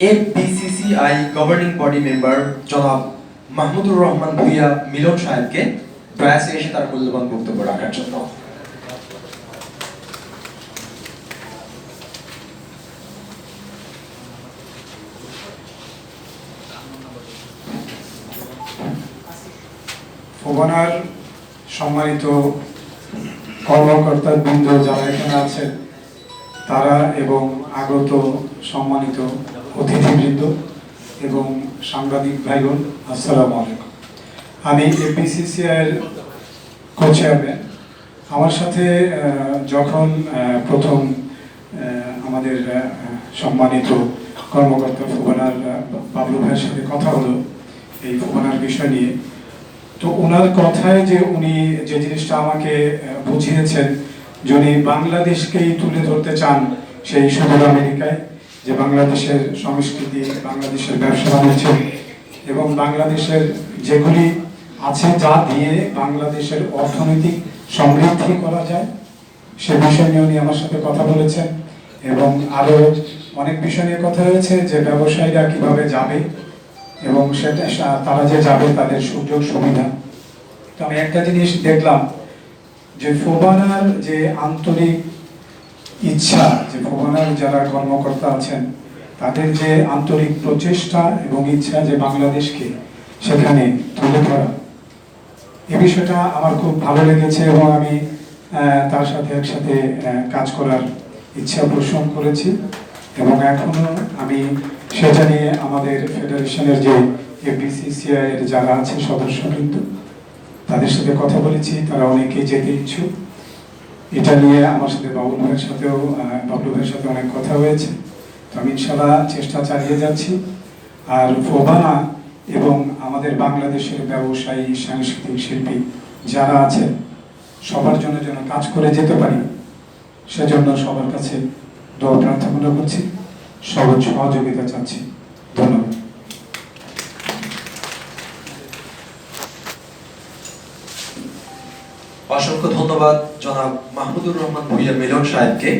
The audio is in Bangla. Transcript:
এফবিসিসিআই গভর্নিং বডি মেম্বার জনাব মাহমুদুর রহমান ভুইয়া মিলন সাহেবকে প্রয়াসে এসে তার মূল্যবান বক্তব্য রাখার জন্য। ভুবনার সম্মানিত কর্মকর্তা বৃন্দ যারা এখানে আছেন, তারা এবং আগত সম্মানিত অতিথিবৃন্দ এবং সাংবাদিক ভাইগণ আসসালামু আলাইকুম। আমি এপিসিসিআইয়ের কো চেয়ারম্যান আমার সাথে যখন প্রথম আমাদের সম্মানিত কর্মকর্তা ফুবনার বাবলু ভাইয়ের সাথে কথা হলো এই ফুবনার বিষয় নিয়ে, তো ওনার কথায় যে উনি যে জিনিসটা আমাকে বুঝিয়েছেন যিনি বাংলাদেশকেই তুলে ধরতে চান সেই সুদূর আমেরিকায় যে বাংলাদেশের সংস্কৃতি, বাংলাদেশের ব্যবসা বাণিজ্য এবং বাংলাদেশের যেগুলি আছে যা দিয়ে বাংলাদেশের অর্থনৈতিক সমৃদ্ধি করা যায়, সে বিষয় নিয়ে উনি আমার সাথে কথা বলেছেন এবং আরও অনেক বিষয় নিয়ে কথা হয়েছে যে ব্যবসায়ীরা কীভাবে যাবে এবং সেটা, তারা যে যাবে তাদের সুযোগ সুবিধা। তো আমি একটা জিনিস দেখলাম যে ফোবানার যে আন্তরিক ইচ্ছা যে ফোবানার যারা কর্মকর্তা আছেন, তাদের যে আন্তরিক প্রচেষ্টা এবং ইচ্ছা যে বাংলাদেশকে সেখানে তুলে ধরা। এ বিষয়টা আমার খুব ভালো লেগেছে এবং আমি তার সাথে একসাথে কাজ করার ইচ্ছা পোষণ করেছি এবং এখনও আমি সেটা নিয়ে আমাদের ফেডারেশনের যে এপিসিসিআই এর যারা আছে সদস্যবৃন্দ তাদের সাথে কথা বলেছি, তারা অনেকেই যেতে ইচ্ছুক। এটা নিয়ে আমার সাথে বাবুল ভাইয়ের সাথেও বাবলু ভাইয়ের সাথে অনেক কথা হয়েছে। তো আমি ইনশাল্লাহ চেষ্টা চালিয়ে যাচ্ছি। আর ফোবানা এবং আমাদের বাংলাদেশের ব্যবসায়ী, সাংস্কৃতিক শিল্পী যারা আছেন, সবার জন্য যেন কাজ করে যেতে পারি, সেজন্য সবার কাছে দোয়া প্রার্থনা করছি। সবার সহযোগিতা চাচ্ছি। ধন্যবাদ। অসংখ্য ধন্যবাদ জনাব মাহমুদুর রহমান ভুইয়া মিলন সাহেবকে।